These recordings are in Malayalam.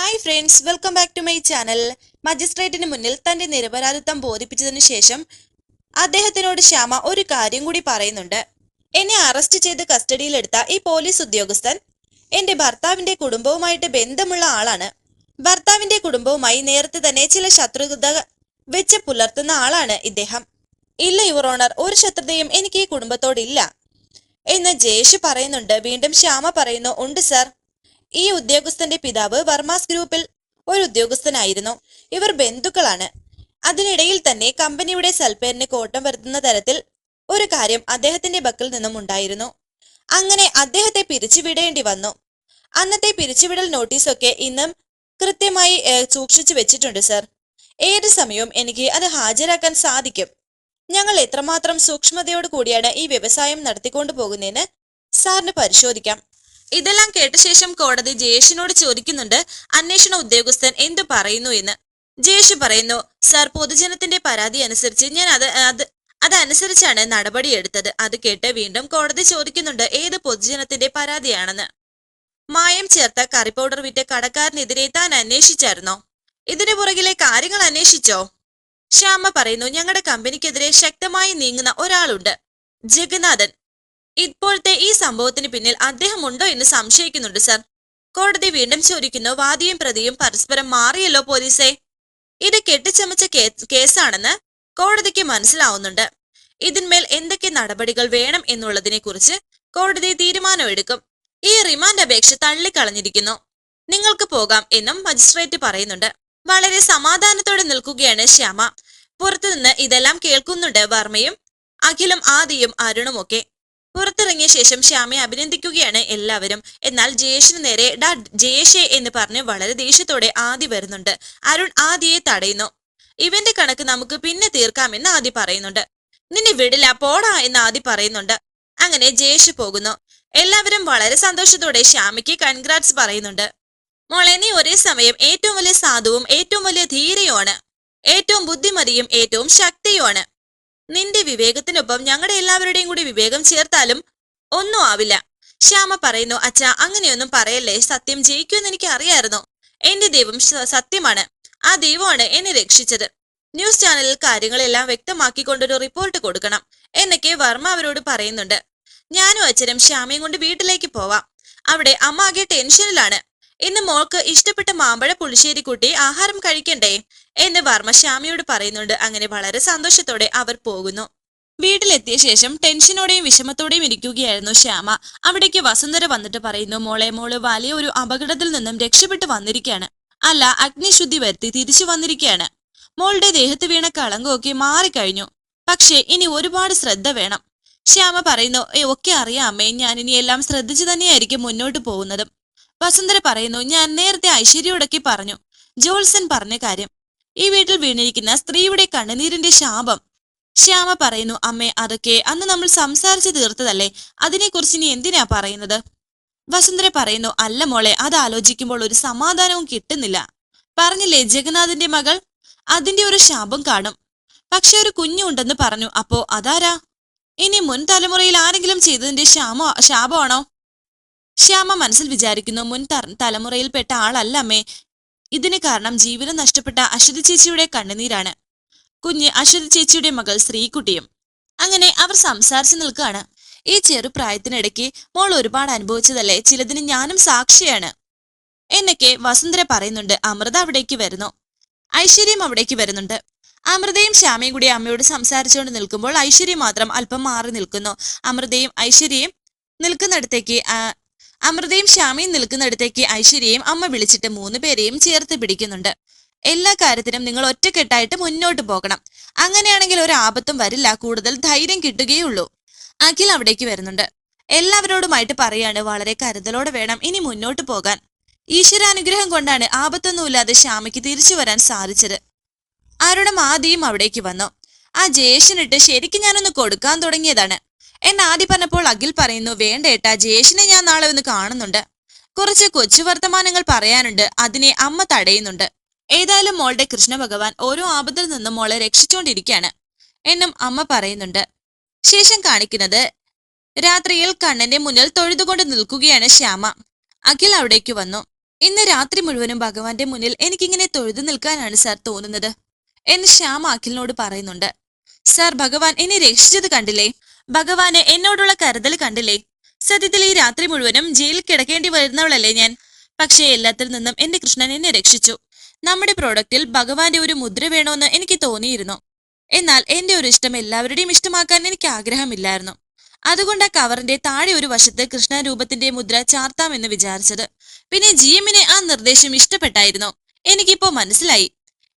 Hi friends welcome back to my channel മജിസ്ട്രേറ്റിന് മുന്നിൽ തന്റെ നിരപരാധിത്വം ബോധിപ്പിച്ചതിനു ശേഷം അദ്ദേഹത്തിനോട് ശ്യാമ ഒരു കാര്യം കൂടി പറയുന്നുണ്ട്. എന്നെ അറസ്റ്റ് ചെയ്ത് കസ്റ്റഡിയിലെടുത്ത ഈ പോലീസ് ഉദ്യോഗസ്ഥൻ എന്റെ ഭർത്താവിന്റെ കുടുംബവുമായിട്ട് ബന്ധമുള്ള ആളാണ്. ഭർത്താവിന്റെ കുടുംബവുമായി നേരത്തെ തന്നെ ചില ശത്രുത വെച്ച് പുലർത്തുന്ന ആളാണ് ഇദ്ദേഹം. ഇല്ല യുവർ ഓണർ ഒരു ശത്രുതയും എനിക്ക് ഈ കുടുംബത്തോടില്ല. എന്ന് ജയേഷ് പറയുന്നുണ്ട്. വീണ്ടും ശ്യാമ പറയുന്നു ഉണ്ട് സർ ഈ ഉദ്യോഗസ്ഥന്റെ പിതാവ് വർമാസ് ഗ്രൂപ്പിൽ ഒരു ഉദ്യോഗസ്ഥനായിരുന്നു. ഇവർ ബന്ധുക്കളാണ്. അതിനിടയിൽ തന്നെ കമ്പനിയുടെ സൽപ്പേരിന് കോട്ടം വരുത്തുന്ന തരത്തിൽ ഒരു കാര്യം അദ്ദേഹത്തിന്റെ ബക്കിൽ നിന്നും ഉണ്ടായിരുന്നു. അങ്ങനെ അദ്ദേഹത്തെ പിരിച്ചുവിടേണ്ടി വന്നു. അന്നത്തെ പിരിച്ചുവിടൽ നോട്ടീസൊക്കെ ഇന്നും കൃത്യമായി സൂക്ഷിച്ചു വെച്ചിട്ടുണ്ട് സർ. ഏത് സമയവും എനിക്ക് അത് ഹാജരാക്കാൻ സാധിക്കും. ഞങ്ങൾ എത്രമാത്രം സൂക്ഷ്മതയോട് കൂടിയാണ് ഈ വ്യവസായം നടത്തിക്കൊണ്ടു പോകുന്നതെന്ന് സാറിന് പരിശോധിക്കാം. ഇതെല്ലാം കേട്ട ശേഷം കോടതി ജയേഷിനോട് ചോദിക്കുന്നുണ്ട് അന്വേഷണ ഉദ്യോഗസ്ഥൻ എന്തു പറയുന്നു എന്ന്? ജയേഷ് പറയുന്നു സർ പൊതുജനത്തിന്റെ പരാതി അനുസരിച്ച് ഞാൻ അത് അത് അതനുസരിച്ചാണ് നടപടിയെടുത്തത് അത് കേട്ട് വീണ്ടും കോടതി ചോദിക്കുന്നുണ്ട് ഏത് പൊതുജനത്തിന്റെ പരാതിയാണെന്ന്? മായം ചേർത്ത കറി പൗഡർ വിറ്റ കടക്കാരനെതിരെ താൻ അന്വേഷിച്ചായിരുന്നോ? ഇതിനു പുറകിലെ കാര്യങ്ങൾ അന്വേഷിച്ചോ? ശ്യാമ പറയുന്നു ഞങ്ങളുടെ കമ്പനിക്കെതിരെ ശക്തമായി നീങ്ങുന്ന ഒരാളുണ്ട്. ജഗന്നാഥൻ ഇപ്പോഴത്തെ ഈ സംഭവത്തിന് പിന്നിൽ അദ്ദേഹം ഉണ്ടോ എന്ന് സംശയിക്കുന്നുണ്ട് സർ. കോടതി വീണ്ടും ചോദിക്കുന്നു വാദിയും പ്രതിയും പരസ്പരം മാറിയല്ലോ പോലീസെ? ഇത് കെട്ടിച്ചമച്ച കേസാണെന്ന് കോടതിക്ക് മനസ്സിലാവുന്നുണ്ട്. ഇതിന്മേൽ എന്തൊക്കെ നടപടികൾ വേണം എന്നുള്ളതിനെ കുറിച്ച് കോടതി തീരുമാനമെടുക്കും. ഈ റിമാൻഡ് അപേക്ഷ തള്ളിക്കളഞ്ഞിരിക്കുന്നു. നിങ്ങൾക്ക് പോകാം എന്നും മജിസ്ട്രേറ്റ് പറയുന്നുണ്ട്. വളരെ സമാധാനത്തോടെ നിൽക്കുകയാണ് ശ്യാമ. പുറത്തുനിന്ന് ഇതെല്ലാം കേൾക്കുന്നുണ്ട് വർമ്മയും അഖിലും ആദിയും അരുണുമൊക്കെ. പുറത്തിറങ്ങിയ ശേഷം ശ്യാമയെ അഭിനന്ദിക്കുകയാണ് എല്ലാവരും. എന്നാൽ ജയേഷിന് നേരെ ഡാ ജയേഷേ എന്ന് പറഞ്ഞ് വളരെ ദേഷ്യത്തോടെ ആദി വരുന്നുണ്ട്. അരുൺ ആദിയെ തടയുന്നു. ഇവന്റെ കണക്ക് നമുക്ക് പിന്നെ തീർക്കാമെന്ന് ആദി പറയുന്നുണ്ട്. നിന്നെ വിടില്ല പോടാ എന്ന് ആദി പറയുന്നുണ്ട്. അങ്ങനെ ജയേഷ് പോകുന്നു. എല്ലാവരും വളരെ സന്തോഷത്തോടെ ശ്യാമയ്ക്ക് കൺഗ്രാറ്റ്സ് പറയുന്നുണ്ട്. മോളെ നീ ഒരേ സമയം ഏറ്റവും വലിയ സാധുവും ഏറ്റവും വലിയ ധീരയുമാണ്. ഏറ്റവും ബുദ്ധിമതിയും ഏറ്റവും ശക്തിയുമാണ്. നിന്റെ വിവേകത്തിനൊപ്പം ഞങ്ങളുടെ എല്ലാവരുടെയും കൂടി വിവേകം ചേർത്താലും ഒന്നും ആവില്ല. ശ്യാമ പറയുന്നു അച്ഛ അങ്ങനെയൊന്നും പറയല്ലേ? സത്യം ജയിക്കുമെന്ന് എനിക്ക് അറിയായിരുന്നു. എന്റെ ദൈവം സത്യമാണ്. ആ ദൈവമാണ് എന്നെ രക്ഷിച്ചത്. ന്യൂസ് ചാനലിൽ കാര്യങ്ങളെല്ലാം വ്യക്തമാക്കിക്കൊണ്ടൊരു റിപ്പോർട്ട് കൊടുക്കണം എന്നൊക്കെ വർമ്മ അവരോട് പറയുന്നുണ്ട്. ഞാനും അച്ഛനും ശ്യാമയും കൊണ്ട് വീട്ടിലേക്ക് പോവാം. അവിടെ അമ്മ ആകെ ടെൻഷനിലാണ്. ഇന്ന് മോൾക്ക് ഇഷ്ടപ്പെട്ട മാമ്പഴ പുളിശ്ശേരി കൂട്ടി ആഹാരം കഴിക്കണ്ടേ? എന്ന് വർമ്മ ശ്യാമയോട് പറയുന്നുണ്ട്. അങ്ങനെ വളരെ സന്തോഷത്തോടെ അവർ പോകുന്നു. വീട്ടിലെത്തിയ ശേഷം ടെൻഷനോടെയും വിഷമത്തോടെയും ഇരിക്കുകയായിരുന്നു ശ്യാമ. അവിടേക്ക് വസുന്ധര വന്നിട്ട് പറയുന്നു മോളെ മോൾ വലിയ ഒരു അപകടത്തിൽ നിന്നും രക്ഷപ്പെട്ടു വന്നിരിക്കുകയാണ്. അല്ല അഗ്നിശുദ്ധി വരുത്തി തിരിച്ചു വന്നിരിക്കുകയാണ്. മോളുടെ ദേഹത്ത് വീണ കളങ്കമൊക്കെ മാറിക്കഴിഞ്ഞു. പക്ഷേ ഇനി ഒരുപാട് ശ്രദ്ധ വേണം. ശ്യാമ പറയുന്നു ഒക്കെ അറിയാം അമ്മേ. ഞാൻ ഇനി എല്ലാം ശ്രദ്ധിച്ചു തന്നെയായിരിക്കും മുന്നോട്ട് പോകുന്നതും. വസുന്ധര പറയുന്നു ഞാൻ നേരത്തെ ഐശ്വര്യയോടൊക്കെ പറഞ്ഞു. ജോൾസൻ പറഞ്ഞ കാര്യം ഈ വീട്ടിൽ വീണിരിക്കുന്ന സ്ത്രീയുടെ കണ്ണുനീരിന്റെ ശാപം. ശ്യാമ പറയുന്നു അമ്മേ അതൊക്കെ അന്ന് നമ്മൾ സംസാരിച്ചു തീർത്തതല്ലേ? അതിനെക്കുറിച്ച് ഇനി എന്തിനാ പറയുന്നത്? വസുന്ധര പറയുന്നു അല്ല മോളെ അത് ആലോചിക്കുമ്പോൾ ഒരു സമാധാനവും കിട്ടുന്നില്ല. പറഞ്ഞില്ലേ ജഗന്നാഥിന്റെ മകൾ? അതിന്റെ ഒരു ശാപം കാണും. പക്ഷെ ഒരു കുഞ്ഞുണ്ടെന്ന് പറഞ്ഞു അപ്പോ അതാരാ? ഇനി മുൻ തലമുറയിൽ ആരെങ്കിലും ചെയ്തതിന്റെ ശാമോ ശാപമാണോ? ശ്യാമ മനസ്സിൽ വിചാരിക്കുന്നു മുൻ തലമുറയിൽപ്പെട്ട ആളല്ല അമ്മേ. ഇതിന് കാരണം ജീവിതം നഷ്ടപ്പെട്ട അശ്വതി ചേച്ചിയുടെ കണ്ണുനീരാണ്. കുഞ്ഞ് അശ്വതി ചേച്ചിയുടെ മകൾ ശ്രീകുട്ടിയും. അങ്ങനെ അവർ സംസാരിച്ചു നിൽക്കുകയാണ്. ഈ ചെറുപ്രായത്തിനിടയ്ക്ക് മോൾ ഒരുപാട് അനുഭവിച്ചതല്ലേ? ചിലതിന് ഞാനും സാക്ഷിയാണ്. എന്നൊക്കെ വസുന്ധര പറയുന്നുണ്ട്. അമൃത അവിടേക്ക് വരുന്നു. ഐശ്വര്യം അവിടേക്ക് വരുന്നുണ്ട്. അമൃതയും ശ്യാമയും കൂടി അമ്മയോട് സംസാരിച്ചുകൊണ്ട് നിൽക്കുമ്പോൾ ഐശ്വര്യം മാത്രം അല്പം മാറി നിൽക്കുന്നു. അമൃതയും ഐശ്വര്യയും നിൽക്കുന്നിടത്തേക്ക് അമൃതയും ശ്യാമയും നിൽക്കുന്നിടത്തേക്ക് ഐശ്വര്യയും അമ്മ വിളിച്ചിട്ട് മൂന്ന് പേരെയും ചേർത്ത് പിടിക്കുന്നുണ്ട്. എല്ലാ കാര്യത്തിനും നിങ്ങൾ ഒറ്റക്കെട്ടായിട്ട് മുന്നോട്ട് പോകണം. അങ്ങനെയാണെങ്കിൽ ഒരു ആപത്തും വരില്ല. കൂടുതൽ ധൈര്യം കിട്ടുകയുള്ളൂ. അഖിൽ അവിടേക്ക് വരുന്നുണ്ട്. എല്ലാവരോടുമായിട്ട് പറയാണ് വളരെ കരുതലോടെ വേണം ഇനി മുന്നോട്ട് പോകാൻ. ഈശ്വരാനുഗ്രഹം കൊണ്ടാണ് ആപത്തൊന്നുമില്ലാതെ ശ്യാമയ്ക്ക് തിരിച്ചു വരാൻ സാധിച്ചത്. ആരുടെ ആദിയും അവിടേക്ക് വന്നു. ആ ജയേഷനിട്ട് ശരിക്കും ഞാനൊന്ന് കൊടുക്കാൻ തുടങ്ങിയതാണ്. എന്നെ ആദ്യം പറഞ്ഞപ്പോൾ അഖിൽ പറയുന്നു വേണ്ട ഏട്ടാ ജയേഷിനെ ഞാൻ നാളെ ഒന്ന് കാണുന്നുണ്ട്. കുറച്ച് കൊച്ചു വർത്തമാനങ്ങൾ പറയാനുണ്ട്. അതിനെ അമ്മ തടയുന്നുണ്ട്. ഏതായാലും മോളുടെ കൃഷ്ണ ഭഗവാൻ ഓരോ ആപത്തിൽ നിന്നും മോളെ രക്ഷിച്ചുകൊണ്ടിരിക്കുകയാണ് എന്നും അമ്മ പറയുന്നുണ്ട്. ശേഷം കാണിക്കുന്നത് രാത്രിയിൽ കണ്ണന്റെ മുന്നിൽ തൊഴുതുകൊണ്ട് നിൽക്കുകയാണ് ശ്യാമ. അഖിൽ അവിടേക്ക് വന്നു. ഇന്ന് രാത്രി മുഴുവനും ഭഗവാന്റെ മുന്നിൽ എനിക്കിങ്ങനെ തൊഴുതു നിൽക്കാനാണ് സാർ തോന്നുന്നത് എന്ന് ശ്യാമ അഖിലിനോട് പറയുന്നുണ്ട്. സാർ ഭഗവാൻ എന്നെ രക്ഷിച്ചത് കണ്ടില്ലേ? ഭഗവാന് എന്നോടുള്ള കരുതൽ കണ്ടില്ലേ? സത്യത്തിൽ ഈ രാത്രി മുഴുവനും ജയിലിൽ കിടക്കേണ്ടി വരുന്നവളല്ലേ ഞാൻ? പക്ഷേ എല്ലാത്തിൽ നിന്നും എന്റെ കൃഷ്ണൻ എന്നെ രക്ഷിച്ചു. നമ്മുടെ പ്രോഡക്റ്റിൽ ഭഗവാന്റെ ഒരു മുദ്ര വേണമെന്ന് എനിക്ക് തോന്നിയിരുന്നു. എന്നാൽ എന്റെ ഒരു ഇഷ്ടം എല്ലാവരുടെയും ഇഷ്ടമാക്കാൻ എനിക്ക് ആഗ്രഹമില്ലായിരുന്നു. അതുകൊണ്ട് ആ കവറിന്റെ താഴെ ഒരു വശത്ത് കൃഷ്ണ രൂപത്തിന്റെ മുദ്ര ചാർത്താമെന്ന് വിചാരിച്ചത്. പിന്നെ ജി എമ്മിന് ആ നിർദ്ദേശം ഇഷ്ടപ്പെട്ടായിരുന്നു. എനിക്കിപ്പോ മനസ്സിലായി.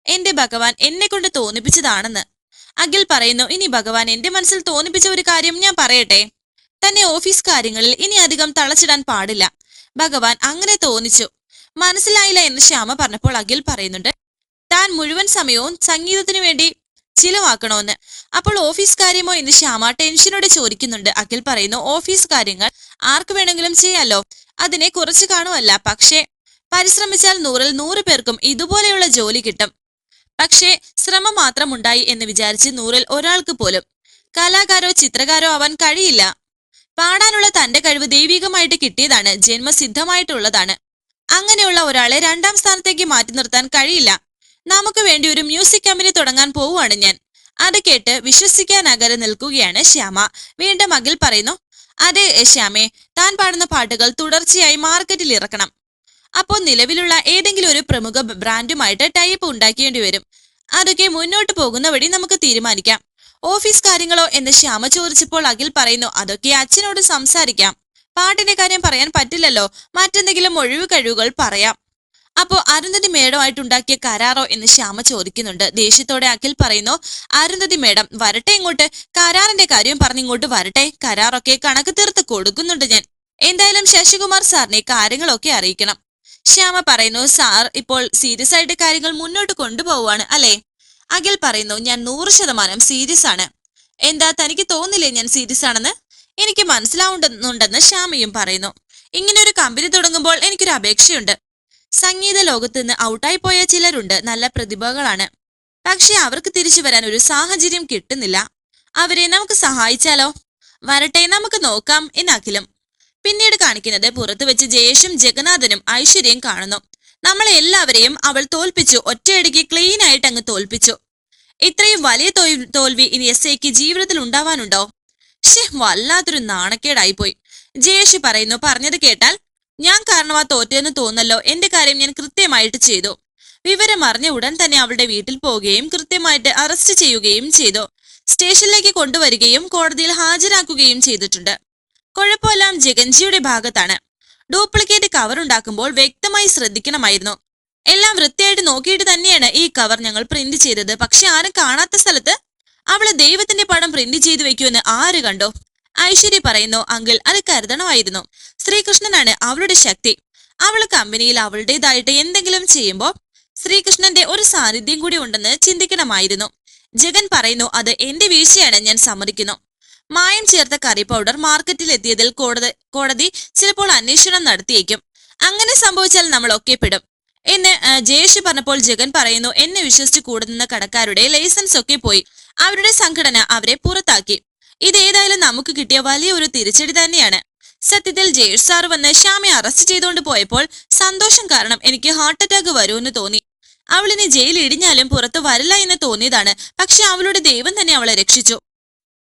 എന്റെ ഭഗവാൻ എന്നെ കൊണ്ട് തോന്നിപ്പിച്ചതാണെന്ന്. അഖിൽ പറയുന്നു ഇനി ഭഗവാൻ എന്റെ മനസ്സിൽ തോന്നിപ്പിച്ച ഒരു കാര്യം ഞാൻ പറയട്ടെ. തന്നെ ഓഫീസ് കാര്യങ്ങളിൽ ഇനി അധികം തളച്ചിടാൻ പാടില്ല. ഭഗവാൻ അങ്ങനെ തോന്നിച്ചു. മനസ്സിലായില്ല എന്ന് ശ്യാമ പറഞ്ഞപ്പോൾ അഖിൽ പറയുന്നുണ്ട് താൻ മുഴുവൻ സമയവും സംഗീതത്തിനു വേണ്ടി ചിലവാക്കണമെന്ന് അപ്പോൾ ഓഫീസ് കാര്യമോ എന്ന് ശ്യാമ ടെൻഷനോടെ ചോദിക്കുന്നുണ്ട്. അഖിൽ പറയുന്നു ഓഫീസ് കാര്യങ്ങൾ ആർക്ക് വേണമെങ്കിലും ചെയ്യാലോ? അതിനെ കുറച്ച് കാണുമല്ല. പക്ഷേ പരിശ്രമിച്ചാൽ നൂറിൽ നൂറ് പേർക്കും ഇതുപോലെയുള്ള ജോലി കിട്ടും. പക്ഷേ ശ്രമം മാത്രം ഉണ്ടായി എന്ന് വിചാരിച്ച് നൂറിൽ ഒരാൾക്ക് പോലും. കലാകാരോ ചിത്രകാരോ അവൻ കഴിയില്ല. പാടാനുള്ള തന്റെ കഴിവ് ദൈവികമായിട്ട് കിട്ടിയതാണ് ജന്മസിദ്ധമായിട്ടുള്ളതാണ്. അങ്ങനെയുള്ള ഒരാളെ രണ്ടാം സ്ഥാനത്തേക്ക് മാറ്റി നിർത്താൻ കഴിയില്ല. നമുക്ക് വേണ്ടി ഒരു മ്യൂസിക് കമ്പനി തുടങ്ങാൻ പോവുകയാണ് ഞാൻ. അത് കേട്ട് വിശ്വസിക്കാനാകാതെ നിൽക്കുകയാണ് ശ്യാമ. വീണ്ടും അഖിൽ പറയുന്നു അതെ ശ്യാമേ താൻ പാടുന്ന പാട്ടുകൾ തുടർച്ചയായി മാർക്കറ്റിൽ ഇറക്കണം. അപ്പോൾ നിലവിലുള്ള ഏതെങ്കിലും ഒരു പ്രമുഖ ബ്രാൻഡുമായിട്ട് ടൈപ്പ് ഉണ്ടാക്കേണ്ടി വരും. അതൊക്കെ മുന്നോട്ട് പോകുന്ന വഴി നമുക്ക് തീരുമാനിക്കാം. ഓഫീസ് കാര്യങ്ങളോ എന്ന് ശ്യാമ ചോദിച്ചപ്പോൾ അഖിൽ പറയുന്നു അതൊക്കെ അച്ഛനോട് സംസാരിക്കാം. പാട്ടിന്റെ കാര്യം പറയാൻ പറ്റില്ലല്ലോ. മറ്റെന്തെങ്കിലും ഒഴിവ് കഴിവുകൾ പറയാം. അപ്പോ അരുന്ധതി മേഡമായിട്ടുണ്ടാക്കിയ കരാറോ എന്ന് ശ്യാമ ചോദിക്കുന്നുണ്ട്. ദേഷ്യത്തോടെ അഖിൽ പറയുന്നു അരുന്ധതി മേഡം വരട്ടെ ഇങ്ങോട്ട്. കരാറിന്റെ കാര്യം പറഞ്ഞ് ഇങ്ങോട്ട് വരട്ടെ. കരാറൊക്കെ കണക്ക് തീർത്ത് കൊടുക്കുന്നുണ്ട് ഞാൻ. എന്തായാലും ശശികുമാർ സാറിനെ കാര്യങ്ങളൊക്കെ അറിയിക്കണം. ശ്യാമ പറയുന്നു സാർ ഇപ്പോൾ സീരിയസ് ആയിട്ട് കാര്യങ്ങൾ മുന്നോട്ട് കൊണ്ടുപോവാണ് അല്ലേ? അഖിൽ പറയുന്നു ഞാൻ നൂറ് ശതമാനം സീരിയസ് ആണ്. എന്താ തനിക്ക് തോന്നില്ലേ ഞാൻ സീരിയസ് ആണെന്ന്? എനിക്ക് മനസ്സിലാവുന്നുണ്ടെന്ന് ശ്യാമയും പറയുന്നു. ഇങ്ങനെ ഒരു കമ്പനി തുടങ്ങുമ്പോൾ എനിക്കൊരു അപേക്ഷയുണ്ട്. സംഗീത ലോകത്ത് നിന്ന് ഔട്ടായി പോയ ചിലരുണ്ട് നല്ല പ്രതിഭകളാണ്. പക്ഷെ അവർക്ക് തിരിച്ചു വരാൻ ഒരു സാഹചര്യം കിട്ടുന്നില്ല. അവരെ നമുക്ക് സഹായിച്ചാലോ? വരട്ടെ നമുക്ക് നോക്കാം എന്ന് അഖിലും. പിന്നീട് കാണിക്കുന്നത് പുറത്തു വെച്ച് ജയേഷും ജഗന്നാഥനും ഐശ്വര്യയും കാണുന്നു. നമ്മളെ എല്ലാവരെയും അവൾ തോൽപ്പിച്ചു ഒറ്റയടിക്ക് ക്ലീൻ ആയിട്ട് അങ്ങ് തോൽപ്പിച്ചു. ഇത്രയും വലിയ തോൽ- തോൽവി ഇനി എസ് ഐക്ക് ജീവിതത്തിൽ ഉണ്ടാവാനുണ്ടോ? ഷേ വല്ലാത്തൊരു നാണക്കേടായിപ്പോയി. ജയേഷ് പറയുന്നു പറഞ്ഞത് കേട്ടാൽ ഞാൻ കാരണമാ തോറ്റെന്ന് തോന്നല്ലോ. എന്റെ കാര്യം ഞാൻ കൃത്യമായിട്ട് ചെയ്തു. വിവരം അറിഞ്ഞ ഉടൻ തന്നെ അവളുടെ വീട്ടിൽ പോവുകയും കൃത്യമായിട്ട് അറസ്റ്റ് ചെയ്യുകയും ചെയ്തു. സ്റ്റേഷനിലേക്ക് കൊണ്ടുവരികയും കോടതിയിൽ ഹാജരാക്കുകയും ചെയ്തിട്ടുണ്ട്. കുഴപ്പമെല്ലാം ജഗൻജിയുടെ ഭാഗത്താണ്. ഡ്യൂപ്ലിക്കേറ്റ് കവർ ഉണ്ടാക്കുമ്പോൾ വ്യക്തമായി ശ്രദ്ധിക്കണമായിരുന്നു. എല്ലാം വൃത്തിയായിട്ട് നോക്കിയിട്ട് തന്നെയാണ് ഈ കവർ ഞങ്ങൾ പ്രിന്റ് ചെയ്തത്. പക്ഷെ ആരും കാണാത്ത സ്ഥലത്ത് അവൾ ദൈവത്തിന്റെ പടം പ്രിന്റ് ചെയ്തു വെക്കുമെന്ന് ആര് കണ്ടോ? ഐശ്വര്യ പറയുന്നു അങ്കിൾ അത് കരുതണമായിരുന്നു. ശ്രീകൃഷ്ണനാണ് അവളുടെ ശക്തി. അവൾ കമ്പനിയിൽ അവളുടേതായിട്ട് എന്തെങ്കിലും ചെയ്യുമ്പോൾ ശ്രീകൃഷ്ണന്റെ ഒരു സാന്നിധ്യം കൂടി ഉണ്ടെന്ന് ചിന്തിക്കണമായിരുന്നു. ജഗൻ പറയുന്നു അത് എന്റെ വീഴ്ചയാണ് ഞാൻ സമ്മതിക്കുന്നു. മായം ചേർത്ത കറി പൗഡർ മാർക്കറ്റിൽ എത്തിയതിൽ കോടതി ചിലപ്പോൾ അന്വേഷണം നടത്തിയേക്കും. അങ്ങനെ സംഭവിച്ചാൽ നമ്മൾ ഒക്കെ പെടും. എന്ന് ജയേഷ് പറഞ്ഞപ്പോൾ ജഗൻ പറയുന്നു എന്നെ വിശ്വസിച്ച് കൂടുന്ന കടക്കാരുടെ ലൈസൻസ് ഒക്കെ പോയി. അവരുടെ സംഘടന അവരെ പുറത്താക്കി. ഇത് ഏതായാലും നമുക്ക് കിട്ടിയ വലിയ ഒരു തിരിച്ചടി തന്നെയാണ്. സത്യത്തിൽ ജയേഷ് സാർ വന്ന് ശ്യാമെ അറസ്റ്റ് ചെയ്തുകൊണ്ട് പോയപ്പോൾ സന്തോഷം കാരണം എനിക്ക് ഹാർട്ട് അറ്റാക്ക് വരുമെന്ന് തോന്നി. അവളിനി ജയിലിടിഞ്ഞാലും പുറത്തു വരില്ല എന്ന് തോന്നിയതാണ്. പക്ഷെ അവളുടെ ദൈവം തന്നെ അവളെ രക്ഷിച്ചു.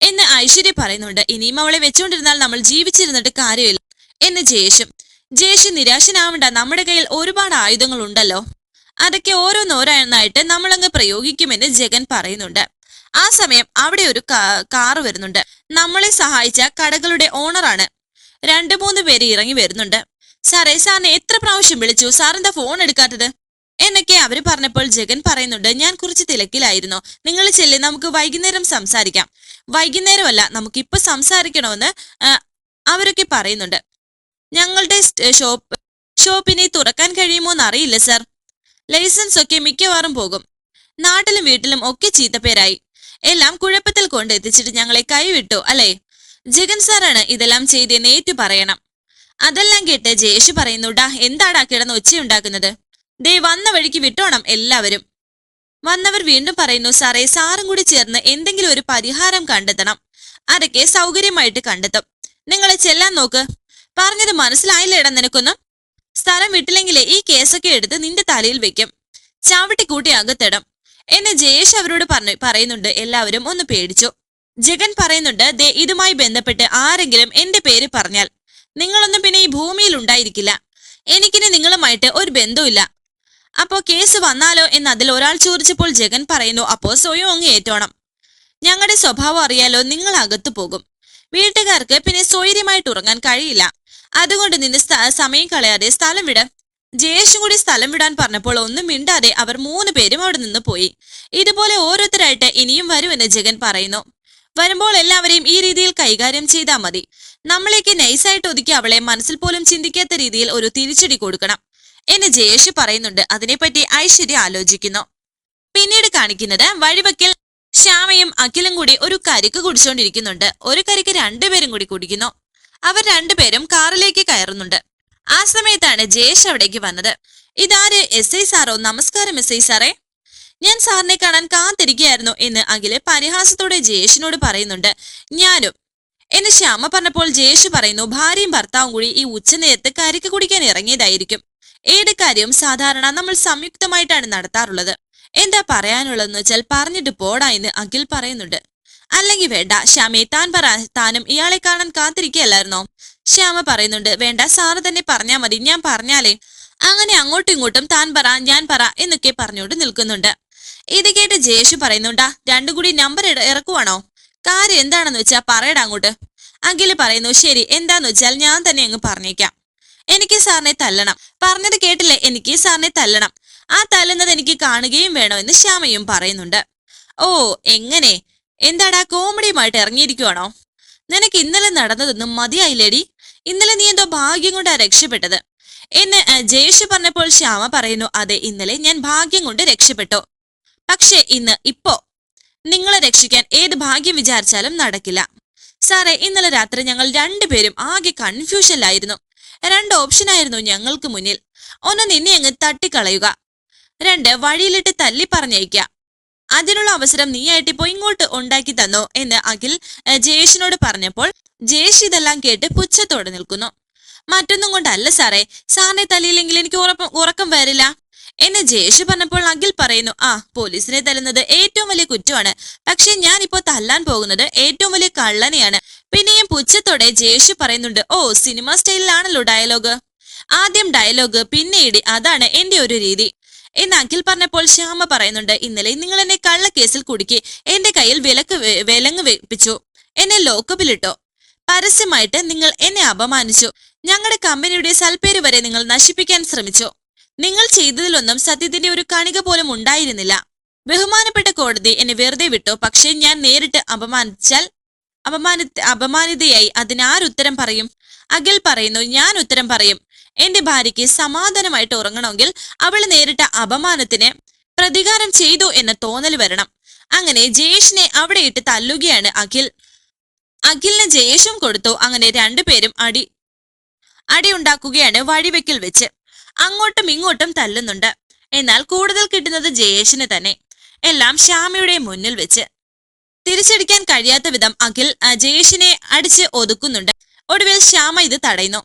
എന്ന് ഐശ്വര്യ പറയുന്നുണ്ട്. ഇനിയും അവളെ വെച്ചുകൊണ്ടിരുന്നാൽ നമ്മൾ ജീവിച്ചിരുന്നിട്ട് കാര്യമില്ല എന്ന് ജയേഷും. ജയേഷ് നിരാശനാവണ്ട. നമ്മുടെ കയ്യിൽ ഒരുപാട് ആയുധങ്ങൾ ഉണ്ടല്ലോ അതൊക്കെ ഓരോന്നോരോന്നായിട്ട് നമ്മളങ്ങ് പ്രയോഗിക്കുമെന്ന് ജഗൻ പറയുന്നുണ്ട്. ആ സമയം അവിടെ ഒരു കാർ വരുന്നുണ്ട്. നമ്മളെ സഹായിച്ച കടകളുടെ ഓണറാണ്. രണ്ടു മൂന്ന് പേര് ഇറങ്ങി വരുന്നുണ്ട്. സാറേ സാറിനെ എത്ര പ്രാവശ്യം വിളിച്ചു? സാറിന്റെ ഫോൺ എടുക്കാത്തത്? എന്നൊക്കെ അവർ പറഞ്ഞപ്പോൾ ജഗൻ പറയുന്നുണ്ട് ഞാൻ കുറച്ച് തിരക്കിലായിരുന്നു. നിങ്ങൾ ചെല്ലി നമുക്ക് വൈകുന്നേരം സംസാരിക്കാം. വൈകുന്നേരമല്ല നമുക്ക് ഇപ്പൊ സംസാരിക്കണമെന്ന് അവരൊക്കെ പറയുന്നുണ്ട്. ഞങ്ങളുടെ ഷോപ്പ് ഷോപ്പിനെ തുറക്കാൻ കഴിയുമോ എന്നറിയില്ല സർ. ലൈസൻസ് ഒക്കെ മിക്കവാറും പോകും. നാട്ടിലും വീട്ടിലും ഒക്കെ ചീത്തപ്പേരായി. എല്ലാം കുഴപ്പത്തിൽ കൊണ്ട് എത്തിച്ചിട്ട് ഞങ്ങളെ കൈവിട്ടു അല്ലേ? ജഗൻ സാറാണ് ഇതെല്ലാം ചെയ്തേ നേറ്റു പറയണം. അതെല്ലാം കേട്ട് ജയേഷ് പറയുന്നുടാ എന്താടാ കിടന്ന് ഒച്ചയുണ്ടാക്കുന്നത്? ദേ വന്ന വഴിക്ക് വിട്ടോണം എല്ലാവരും. വന്നവർ വീണ്ടും പറയുന്നു സാറേ സാറും കൂടി ചേർന്ന് എന്തെങ്കിലും ഒരു പരിഹാരം കണ്ടെത്തണം. അതൊക്കെ സൗകര്യമായിട്ട് കണ്ടെത്തും. നിങ്ങളെ ചെല്ലാൻ നോക്ക്. പറഞ്ഞത് മനസ്സിലായില്ലേടാ നിനക്കൊന്നും? സ്ഥലം വിട്ടില്ലെങ്കിലേ ഈ കേസൊക്കെ എടുത്ത് നിന്റെ തലയിൽ വെക്കും. ചവിട്ടി കൂട്ടി അകത്തിടും. എന്നെ ജയേഷ് അവരോട് പറഞ്ഞു പറയുന്നുണ്ട്. എല്ലാവരും ഒന്ന് പേടിച്ചു. ജഗൻ പറയുന്നുണ്ട് ദേ ഇതുമായി ബന്ധപ്പെട്ട് ആരെങ്കിലും എന്റെ പേര് പറഞ്ഞാൽ നിങ്ങളൊന്നും പിന്നെ ഈ ഭൂമിയിൽ ഉണ്ടായിരിക്കില്ല. എനിക്കിനി നിങ്ങളുമായിട്ട് ഒരു ബന്ധവുമില്ല. അപ്പോ കേസ് വന്നാലോ എന്ന് അതിൽ ഒരാൾ ചോദിച്ചപ്പോൾ ജഗൻ പറയുന്നു അപ്പോ സ്വയം അങ്ങ് ഏറ്റോണം ഞങ്ങളുടെ സ്വഭാവം അറിയാലോ നിങ്ങൾ അകത്തു പോകും. വീട്ടുകാർക്ക് പിന്നെ സ്വൈര്യമായിട്ട് ഉറങ്ങാൻ കഴിയില്ല. അതുകൊണ്ട് നിന്ന് സമയം കളയാതെ സ്ഥലം വിട്. ജയേഷും കൂടി സ്ഥലം വിടാൻ പറഞ്ഞപ്പോൾ ഒന്നും മിണ്ടാതെ അവർ മൂന്ന് പേരും അവിടെ നിന്ന് പോയി. ഇതുപോലെ ഓരോരുത്തരായിട്ട് ഇനിയും വരുമെന്ന് ജഗൻ പറയുന്നു. വരുമ്പോൾ എല്ലാവരെയും ഈ രീതിയിൽ കൈകാര്യം ചെയ്താൽ മതി. നമ്മളേക്ക് നൈസായിട്ട് ഒതുക്കി അവളെ മനസ്സിൽ പോലും ചിന്തിക്കാത്ത രീതിയിൽ ഒരു തിരിച്ചടി കൊടുക്കണം. എന്ന് ജയേഷ് പറയുന്നുണ്ട്. അതിനെപ്പറ്റി ഐശ്വര്യ ആലോചിക്കുന്നു. പിന്നീട് കാണിക്കുന്നത് വഴിവക്കിൽ ശ്യാമയും അഖിലും കൂടി ഒരു കരിക്ക് കുടിച്ചുകൊണ്ടിരിക്കുന്നുണ്ട് ഒരു കരിക്ക് രണ്ടുപേരും കൂടി കുടിക്കുന്നു. അവർ രണ്ടുപേരും കാറിലേക്ക് കയറുന്നുണ്ട്. ആ സമയത്താണ് ജയേഷ് അവിടേക്ക് വന്നത്. ഇതാര്? എസ് ഐ സാറോ? നമസ്കാരം എസ് ഐ സാറേ. ഞാൻ സാറിനെ കാണാൻ കാത്തിരിക്കുകയായിരുന്നു എന്ന് അഖിൽ പരിഹാസത്തോടെ ജയേഷിനോട് പറയുന്നുണ്ട്. ഞാനും. എന്ന് ശ്യാമ പറഞ്ഞപ്പോൾ ജയേഷ് പറയുന്നു ഭാര്യയും ഭർത്താവും കൂടി ഈ ഉച്ചനേരത്ത് കരിക്ക് കുടിക്കാൻ ഇറങ്ങിയതായിരിക്കും. ഏത് കാര്യവും സാധാരണ നമ്മൾ സംയുക്തമായിട്ടാണ് നടത്താറുള്ളത്. എന്താ പറയാനുള്ളതെന്ന് വെച്ചാൽ പറഞ്ഞിട്ട് പോടാ എന്ന് അഖിൽ പറയുന്നുണ്ട്. അല്ലെങ്കിൽ വേണ്ട ശ്യാമെ താൻ പറ താനും ഇയാളെ കാണാൻ കാത്തിരിക്കുകയല്ലായിരുന്നോ? ശ്യാമ പറയുന്നുണ്ട് വേണ്ട സാറ് തന്നെ പറഞ്ഞാൽ മതി ഞാൻ പറഞ്ഞാലേ. അങ്ങനെ അങ്ങോട്ടും ഇങ്ങോട്ടും താൻ പറ ഞാൻ പറ എന്നൊക്കെ പറഞ്ഞുകൊണ്ട് നിൽക്കുന്നുണ്ട്. ഇത് കേട്ട് ജയേഷ് പറയുന്നുണ്ടാ രണ്ടും കൂടി നമ്പർ ഇറക്കുവാണോ? കാര്യം എന്താണെന്ന് വെച്ചാൽ പറയടാ അങ്ങോട്ട്. അഖിൽ പറയുന്നു ശരി എന്താന്ന് വെച്ചാൽ ഞാൻ തന്നെ അങ്ങ് പറഞ്ഞേക്കാം. എനിക്ക് സാറിനെ തല്ലണം. പറഞ്ഞത് കേട്ടില്ലേ? എനിക്ക് സാറിനെ തല്ലണം. ആ തല്ലുന്നത് എനിക്ക് കാണുകയും വേണോ എന്ന് ശ്യാമയും പറയുന്നുണ്ട്. ഓ എങ്ങനെ? എന്താടാ കോമഡിയുമായിട്ട് ഇറങ്ങിയിരിക്കുവാണോ? നിനക്ക് ഇന്നലെ നടന്നതൊന്നും മതിയായില്ലേടി? ഇന്നലെ നീ എന്തോ ഭാഗ്യം കൊണ്ടാ രക്ഷപ്പെട്ടത്. എന്ന് ജയേഷ് പറഞ്ഞപ്പോൾ ശ്യാമ പറയുന്നു അതെ ഇന്നലെ ഞാൻ ഭാഗ്യം കൊണ്ട് രക്ഷപ്പെട്ടു. പക്ഷേ ഇന്ന് ഇപ്പോ. നിങ്ങളെ രക്ഷിക്കാൻ ഏത് ഭാഗ്യം വിചാരിച്ചാലും നടക്കില്ല. സാറേ ഇന്നലെ രാത്രി ഞങ്ങൾ രണ്ടുപേരും ആകെ കൺഫ്യൂഷനിലായിരുന്നു രണ്ട് ഓപ്ഷനായിരുന്നു ഞങ്ങൾക്ക് മുന്നിൽ. ഒന്ന് നിന്നെ അങ്ങ് തട്ടിക്കളയുക. രണ്ട് വഴിയിലിട്ട് തല്ലി പറഞ്ഞയക്കുക. അതിനുള്ള അവസരം നീയായിട്ട് ഇപ്പോ ഇങ്ങോട്ട് ഉണ്ടാക്കി തന്നോ എന്ന് അഖിൽ ജയേഷിനോട് പറഞ്ഞപ്പോൾ ജയേഷ് ഇതെല്ലാം കേട്ട് പുച്ഛത്തോടെ നിൽക്കുന്നു. മറ്റൊന്നും കൊണ്ടല്ല സാറേ സാറിനെ തല്ലിയില്ലെങ്കിൽ എനിക്ക് ഉറക്കം വരില്ല എന്ന് ജയേഷ് പറഞ്ഞപ്പോൾ അഖിൽ പറയുന്നു ആ പോലീസിനെ തല്ലുന്നത് ഏറ്റവും വലിയ കുറ്റമാണ്. പക്ഷെ ഞാൻ ഇപ്പോ തല്ലാൻ പോകുന്നത് ഏറ്റവും വലിയ കള്ളനെയാണ്. പിന്നെയും പുച്ഛത്തോടെ ജയേഷ് പറയുന്നുണ്ട് ഓ സിനിമ സ്റ്റൈലിലാണല്ലോ ഡയലോഗ്. ആദ്യം ഡയലോഗ് പിന്നീട് അതാണ് എന്റെ ഒരു രീതി. എന്ന് അഖിൽ പറഞ്ഞപ്പോൾ ശ്യാമ പറയുന്നുണ്ട് ഇന്നലെ നിങ്ങൾ എന്നെ കള്ളക്കേസിൽ കുടുക്കി എന്റെ കയ്യിൽ വിലക്ക് വിലങ്ങ് വെപ്പിച്ചു എന്നെ ലോക്കപ്പിലിട്ടോ. പരസ്യമായിട്ട് നിങ്ങൾ എന്നെ അപമാനിച്ചു. ഞങ്ങളുടെ കമ്പനിയുടെ സൽപ്പേര് വരെ നിങ്ങൾ നശിപ്പിക്കാൻ ശ്രമിച്ചു. നിങ്ങൾ ചെയ്തതിലൊന്നും സത്യത്തിന്റെ ഒരു കണിക പോലും ഉണ്ടായിരുന്നില്ല. ബഹുമാനപ്പെട്ട കോടതി എന്നെ വെറുതെ വിട്ടു പക്ഷേ ഞാൻ നേരിട്ട് അപമാനിച്ചാൽ അപമാനി അപമാനിതയായി അതിനാരുത്തരം പറയും? അഖിൽ പറയുന്നു ഞാൻ ഉത്തരം പറയും. എന്റെ ഭാര്യയ്ക്ക് സമാധാനമായിട്ട് ഉറങ്ങണമെങ്കിൽ അവൾ നേരിട്ട അപമാനത്തിന് പ്രതികാരം ചെയ്തു എന്ന തോന്നൽ വരണം. അങ്ങനെ ജയേഷിനെ അവിടെ ഇട്ട് തല്ലുകയാണ് അഖിൽ. അഖിലിന് ജയേഷും കൊടുത്തു. അങ്ങനെ രണ്ടുപേരും അടി അടി ഉണ്ടാക്കുകയാണ് വഴിവെക്കൽ വെച്ച്. അങ്ങോട്ടും ഇങ്ങോട്ടും തല്ലുന്നുണ്ട്. എന്നാൽ കൂടുതൽ കിട്ടുന്നത് ജയേഷിന് തന്നെ. എല്ലാം ശ്യാമയുടെ മുന്നിൽ വെച്ച്. തിരിച്ചടിക്കാൻ കഴിയാത്ത വിധം അഖിൽ ജയേഷിനെ അടിച്ച് ഒതുക്കുന്നുണ്ട്. ഒടുവിൽ ശ്യാമ ഇത് തടയുന്നു.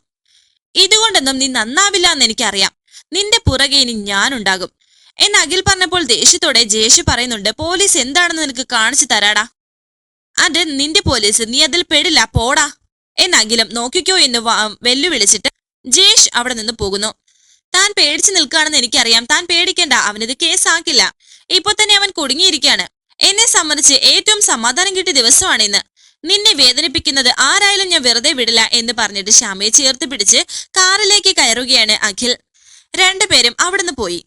ഇതുകൊണ്ടൊന്നും നീ നന്നാവില്ല എന്ന് എനിക്കറിയാം. നിന്റെ പുറകെ ഇനി ഞാനുണ്ടാകും. എന്ന് അഖിൽ പറഞ്ഞപ്പോൾ ദേഷ്യത്തോടെ ജയേഷ് പറയുന്നുണ്ട് പോലീസ് എന്താണെന്ന് നിനക്ക് കാണിച്ചു തരാടാ. അത് നിന്റെ പോലീസ്. നീ അതിൽ പെടില്ല പോടാ. എന്ന് അഖിലും നോക്കിക്കോ എന്ന് വെല്ലുവിളിച്ചിട്ട് ജയേഷ് അവിടെ നിന്ന് പോകുന്നു. താൻ പേടിച്ചു നിൽക്കുകയാണെന്ന് എനിക്കറിയാം. താൻ പേടിക്കണ്ട. അവനിത് കേസാക്കില്ല. ഇപ്പൊ തന്നെ അവൻ കുടുങ്ങിയിരിക്കുകയാണ്. എന്നെ സംബന്ധിച്ച് ഏറ്റവും സമാധാനം കിട്ടിയ ദിവസമാണ് ഇന്ന്. നിന്നെ വേദനിപ്പിക്കുന്നത് ആരായാലും ഞാൻ വെറുതെ വിടില്ല എന്ന് പറഞ്ഞിട്ട് ശ്യാമയെ ചേർത്ത് പിടിച്ച് കാറിലേക്ക് കയറുകയാണ് അഖിൽ. രണ്ടുപേരും അവിടുന്ന് പോയി.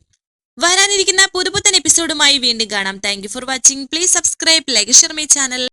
വരാനിരിക്കുന്ന പുതുപുത്തൻ എപ്പിസോഡുമായി വീണ്ടും കാണാം. Thank for watching please subscribe like share my channel